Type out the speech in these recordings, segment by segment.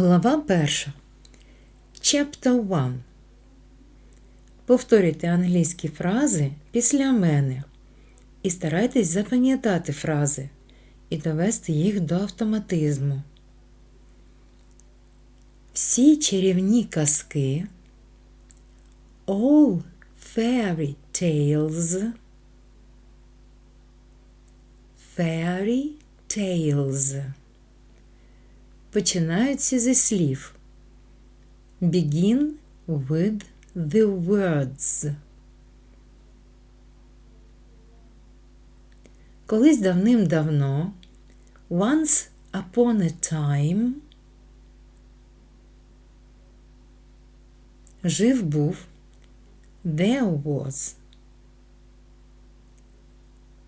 Глава перша. Chapter 1. Повторюйте англійські фрази після мене і старайтесь запам'ятати фрази і довести їх до автоматизму. Всі чарівні казки All fairy tales Fairy tales починаються зі слів Begin with the words. Колись давним-давно Once upon a time жив був There was.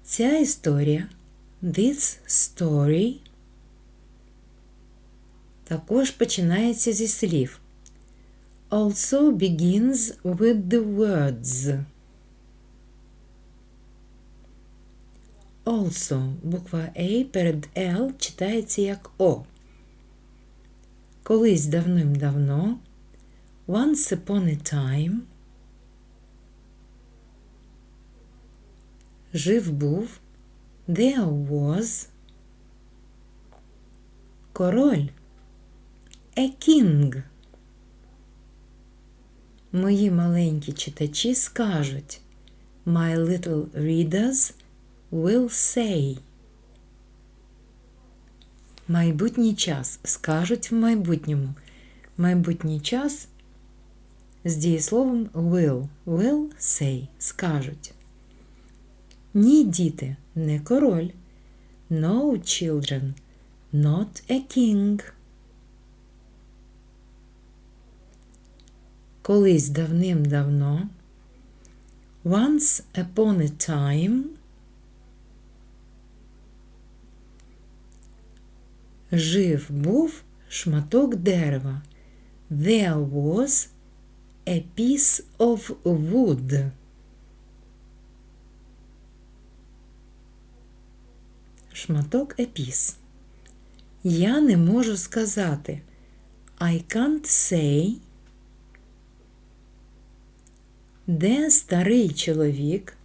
Ця історія This story також починається зі слів. Also begins with the words. Also буква A перед L читається як О. Колись давним-давно. Once upon a time. Жив був. There was. Король. A king. Мої маленькі читачі скажуть My little readers will say. Майбутній час скажуть в майбутньому. Майбутній час з дієсловом will. Will say. Скажуть. Ні, діти, не король. No children, not a king. Колись давним-давно. Once upon a time. Жив був шматок дерева. There was a piece of wood. Шматок piece. Я не можу сказати. I can't say. Де старий чоловік?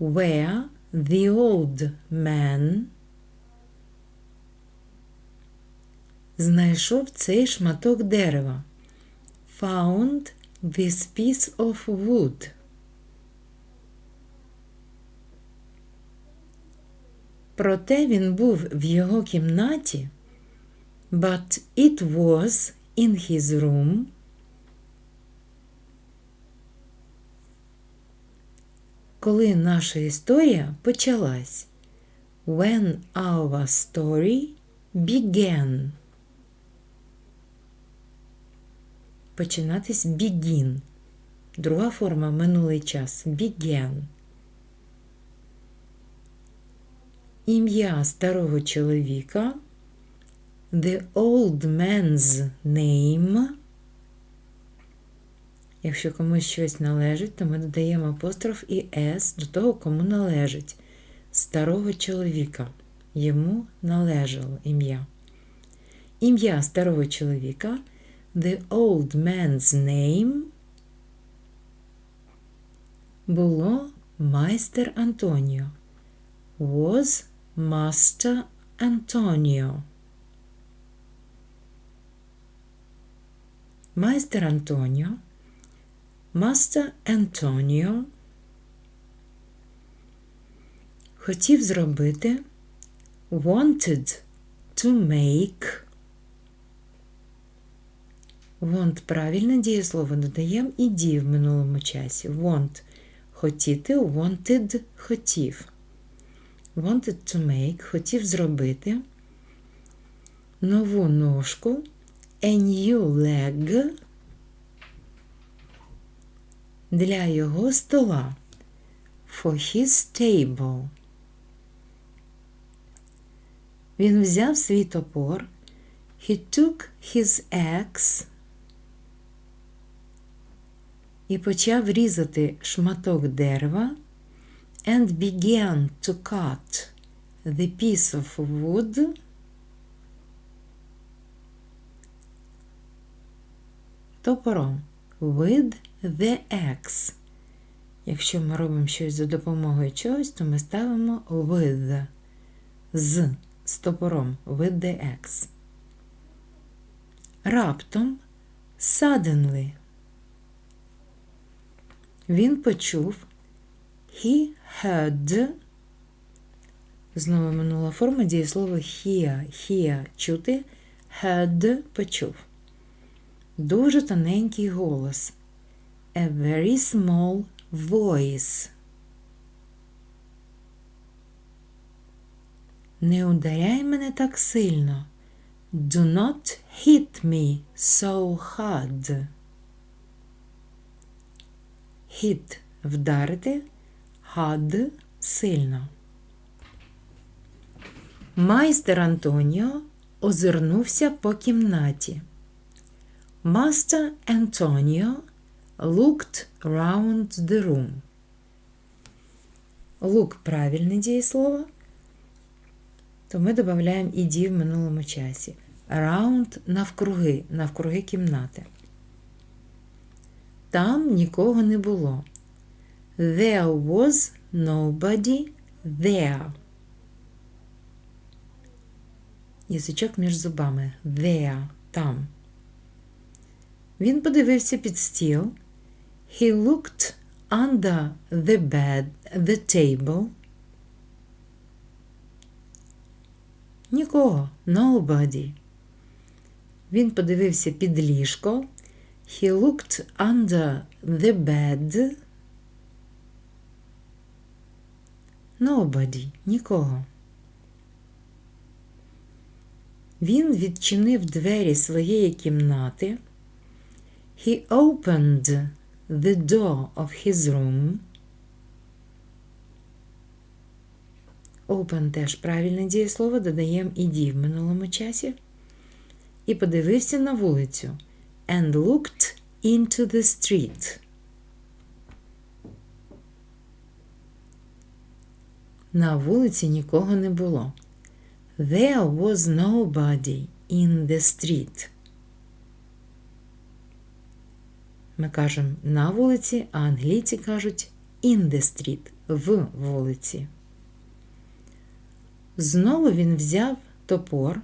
Where the old man знайшов цей шматок дерева. Found this piece of wood. Проте він був в його кімнаті, but it was in his room. Коли наша історія почалась. When our story began. Починатись begin. Друга форма минулий час. Began. Ім'я старого чоловіка. The old man's name. Якщо комусь щось належить, то ми додаємо апостроф і «с» до того, кому належить. Старого чоловіка. Йому належало ім'я. Ім'я старого чоловіка The old man's name було майстер Антоніо. Was Master Antonio. Майстер Антоніо Мастер Антоніо хотів зробити wanted to make. Want правильне дієслово додаємо і дії в минулому часі. Want хотіти, wanted хотів. Wanted to make хотів зробити нову ножку, a new leg для його стола. For his table. Він взяв свій топор, he took his axe. І почав різати шматок дерева. And began to cut the piece of wood. Топором. With the axe. Якщо ми робимо щось за допомогою чогось, то ми ставимо with з з топором with the axe. Раптом suddenly. Він почув he heard. Знову минула форма дієслова hear, hear – чути, heard – почув. Дуже тоненький голос. A very small voice. Не ударяй мене так сильно. Do not hit me so hard. Hit – вдарити, hard – сильно. Майстер Антоніо озирнувся по кімнаті. Master Antonio looked round the room. Look – правильне дієслово, то ми додаємо іді в минулому часі. Round – навкруги, навкруги кімнати. Там нікого не було. There was nobody there. Язичок між зубами. There. Там. Він подивився під стіл. He looked under the bed, the table. Нікого. Nobody. Він подивився під ліжко. He looked under the bed. Nobody. Нікого. Він відчинив двері своєї кімнати. He opened the door of his room. Open теж правильне дієслово, додаємо іді в минулому часі. І подивився на вулицю. And looked into the street. На вулиці нікого не було. There was nobody in the street. Ми кажемо на вулиці, а англійці кажуть in the street в вулиці. Знову він взяв топор.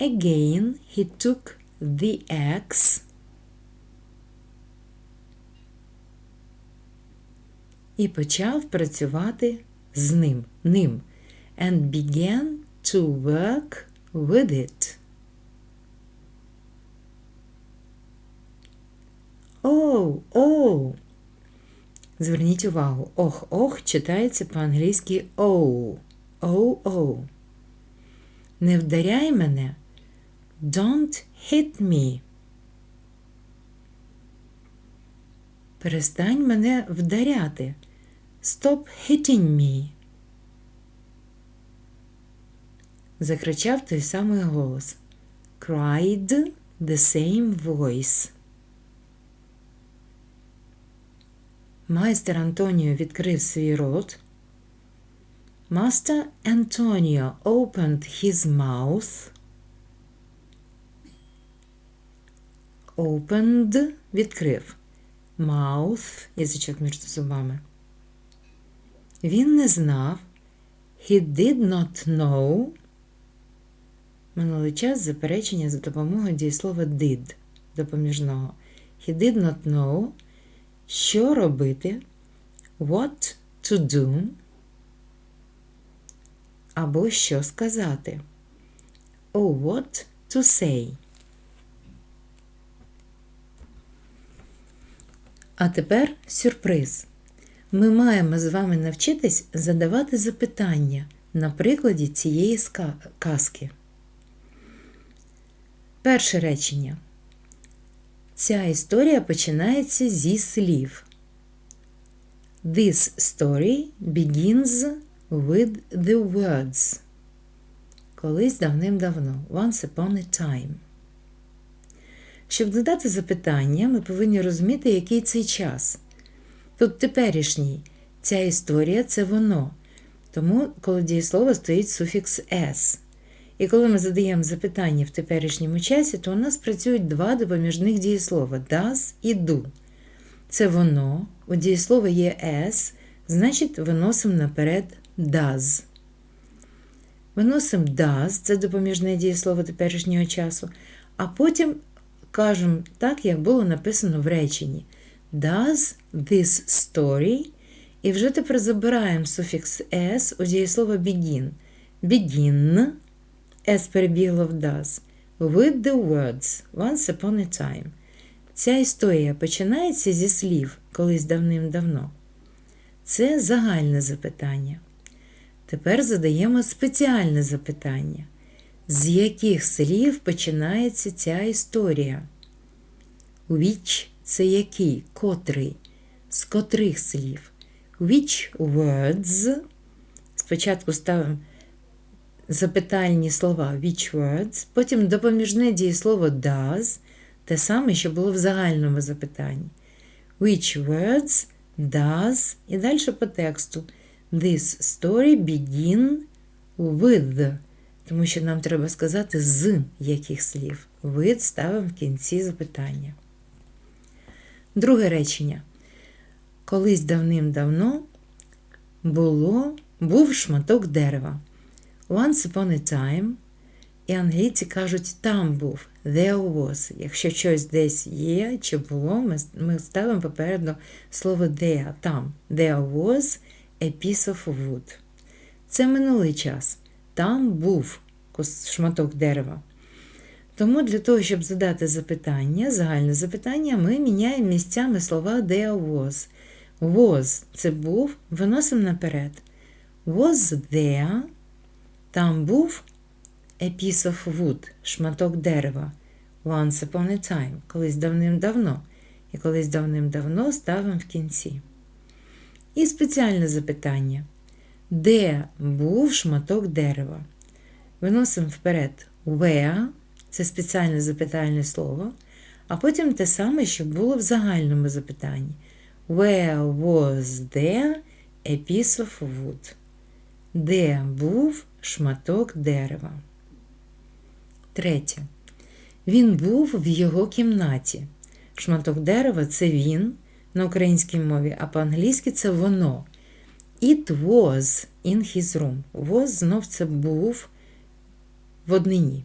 Again he took the axe. І почав працювати з ним, ним. And began to work with it. Оу, оу. Зверніть увагу, ох-ох читається по-англійськи оу. Оу-оу. Не вдаряй мене. Don't hit me. Перестань мене вдаряти. Stop hitting me. Закричав той самий голос. Cried the same voice. Майстер Антоніо відкрив свій рот. Master Antonio opened his mouth. Opened відкрив. Mouth язичок між зубами. Він не знав. He did not know. Минулий час заперечення за допомогою дієслова did допоміжного. He did not know. Що робити? What to do? Або що сказати? Or what to say? А тепер сюрприз. Ми маємо з вами навчитись задавати запитання на прикладі цієї казки. Перше речення. Ця історія починається зі слів. This story begins with the words. Колись давним-давно. Once upon a time. Щоб задати запитання, ми повинні розуміти, який цей час. Тут теперішній. Ця історія це воно. Тому, коли дієслово стоїть суфікс S. І коли ми задаємо запитання в теперішньому часі, то у нас працюють два допоміжних дієслова does і do. Це воно, у дієслова є S, значить виносимо наперед does. Виносимо does, це допоміжне дієслово теперішнього часу, а потім кажемо так, як було написано в реченні. Does this story? І вже тепер забираємо суфікс S у дієслово begin. Begin В does. With the words once upon a time. Ця історія починається зі слів колись давним-давно. Це загальне запитання. Тепер задаємо спеціальне запитання. З яких слів починається ця історія? Which – це який, котрий, з котрих слів? Which words? Спочатку ставимо запитальні слова which words, потім допоміжне дієслово does, те саме, що було в загальному запитанні. Which words does і далі по тексту. This story begin with. Тому що нам треба сказати з яких слів. With ставимо в кінці запитання. Друге речення. Колись давним-давно було, був шматок дерева. Once upon a time. І англійці кажуть, там був, there was. Якщо щось десь є чи було, ми, ставимо попереду слово there, там. There was a piece of wood. Це минулий час. Там був шматок дерева. Тому для того, щоб задати запитання, загальне запитання, ми міняємо місцями слова there was. Was це був, виносимо наперед. Was there, там був a piece of wood, шматок дерева. Once upon a time, колись давним-давно. І колись давним-давно ставимо в кінці. І спеціальне запитання. Де був шматок дерева? Виносимо вперед where, це спеціальне запитальне слово, а потім те саме, що було в загальному запитанні. Where was there a piece of wood? Де був шматок дерева? Третє. Він був в його кімнаті. Шматок дерева це він на українській мові, а по-англійськи це воно. It was in his room. Was знов це був в однині.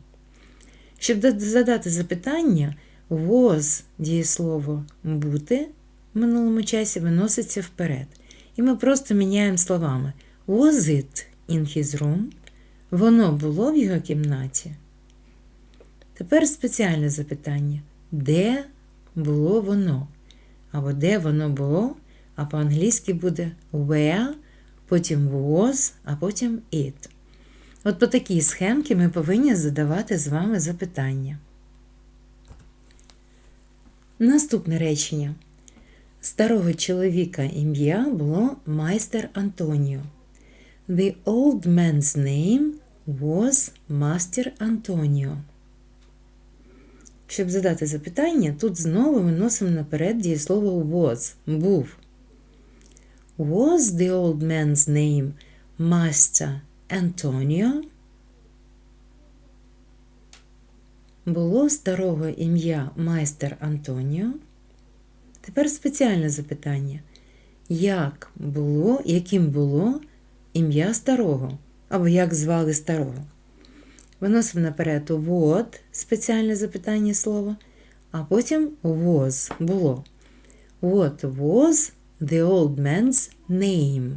Щоб задати запитання, was дієслово бути в минулому часі виноситься вперед. І ми просто міняємо словами Was it in his room? Воно було в його кімнаті. Тепер спеціальне запитання. Де було воно? Або де воно було, а по-англійськи буде where, потім was, а потім it. От по такій схемці ми повинні задавати з вами запитання. Наступне речення. Старого чоловіка ім'я було майстер Антоніо. The old man's name was Master Antonio. Щоб задати запитання, тут знову виносимо наперед дієслово was був. Was the old man's name Master Antonio? Було старого ім'я майстер Антоніо. Тепер спеціальне запитання. Як було, яким було ім'я старого? Або як звали старого? Виносимо наперед what, спеціальне запитання слова, а потім was було. What was the old man's name?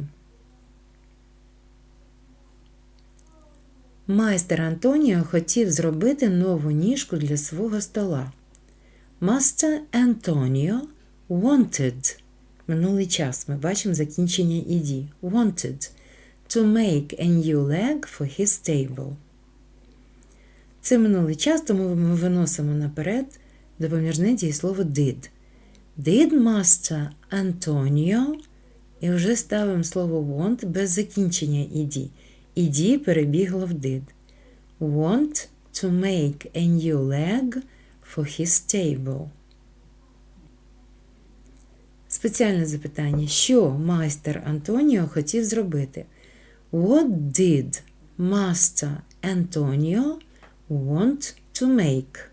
Майстер Антоніо хотів зробити нову ніжку для свого стола. Master Antonio wanted. Минулий час ми бачимо закінчення «ed». Wanted to make a new leg for his table. Це минулий час, тому ми виносимо наперед допоміжне дієслово did. Did master Antonio і вже ставимо слово want без закінчення «ed». «Ed» перебігло в did. Want to make a new leg for his table. Спеціальне запитання. Що майстер Антоніо хотів зробити? What did Master Antonio want to make?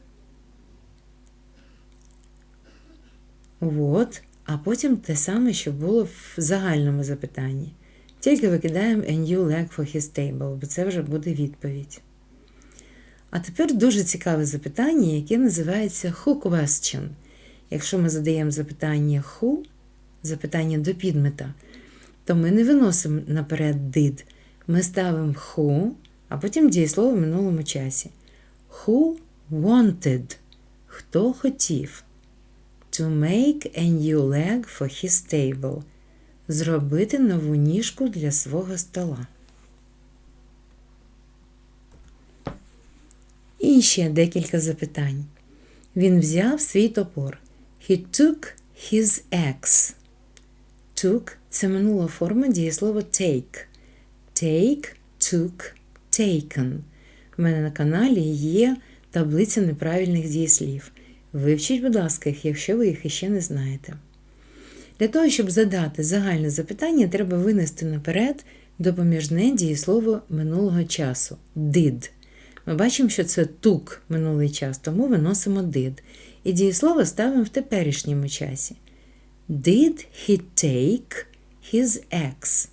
What, а потім те саме, що було в загальному запитанні. Тільки викидаємо a new leg for his table, бо це вже буде відповідь. А тепер дуже цікаве запитання, яке називається who question. Якщо ми задаємо запитання who, запитання до підмета, то ми не виносимо наперед did. Ми ставимо who, а потім дієслово в минулому часі. Who wanted? Хто хотів? To make a new leg for his table. Зробити нову ніжку для свого стола. І ще декілька запитань. Він взяв свій топор. He took his axe. Took це минула форма дієслова take. Take, took, taken. У мене на каналі є таблиця неправильних дієслів. Вивчіть, будь ласка, їх, якщо ви їх іще не знаєте. Для того, щоб задати загальне запитання, треба винести наперед допоміжне дієслово минулого часу did. Ми бачимо, що це took минулий час, тому виносимо did. І дієслово ставимо в теперішньому часі. Did he take his axe?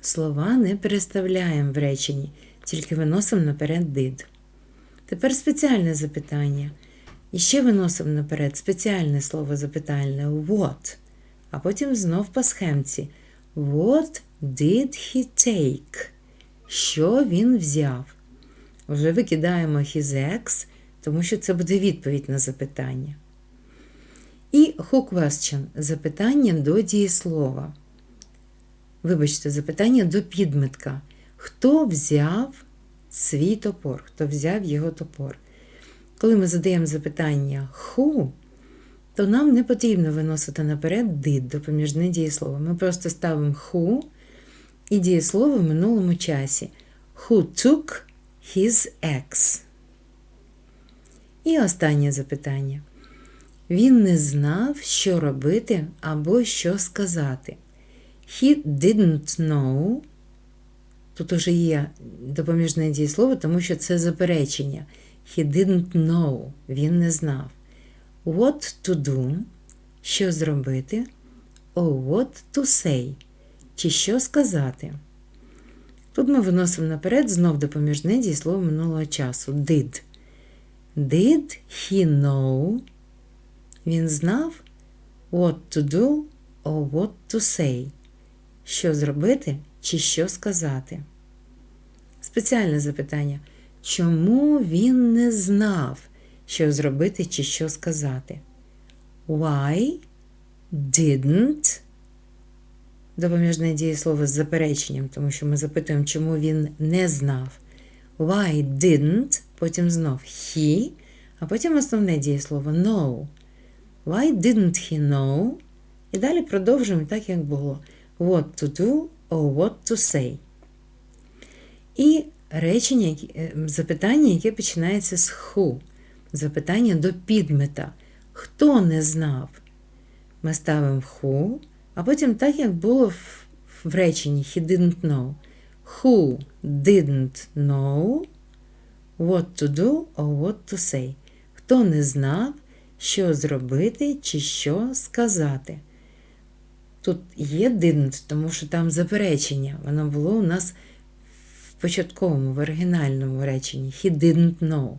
Слова не переставляємо в реченні, тільки виносимо наперед did. Тепер спеціальне запитання. І ще виносимо наперед спеціальне слово запитальне what, а потім знов по схемці. What did he take? Що він взяв? Вже викидаємо his ex, тому що це буде відповідь на запитання. І who question запитання до дієслова. Вибачте, запитання до підметка. Хто взяв свій топор? Хто взяв його топор? Коли ми задаємо запитання who, то нам не потрібно виносити наперед did, допоміжне дієслово. Ми просто ставимо who і дієслово в минулому часі. Who took his ex? І останнє запитання. Він не знав, що робити або що сказати. He didn't know. Тут уже є допоміжне дієслово, тому що це заперечення. He didn't know. Він не знав. What to do? Що зробити? Or what to say? Чи що сказати? Тут ми виносимо наперед знов допоміжне дієслово минулого часу. Did. Did he know? Він знав what to do or what to say. Що зробити чи що сказати? Спеціальне запитання. Чому він не знав, що зробити чи що сказати? Why didn't? Допоміжне дієслово з запереченням, тому що ми запитуємо, чому він не знав. Why didn't? Потім знов he, а потім основне дієслово know. Why didn't he know? І далі продовжуємо так, як було. What to do or what to say. І речення, запитання, яке починається з who. Запитання до підмета. Хто не знав? Ми ставимо who, а потім так, як було в реченні he didn't know. Who didn't know what to do or what to say. Хто не знав, що зробити чи що сказати. Тут є didn't, тому що там заперечення. Воно було у нас в початковому, в оригінальному реченні. He didn't know.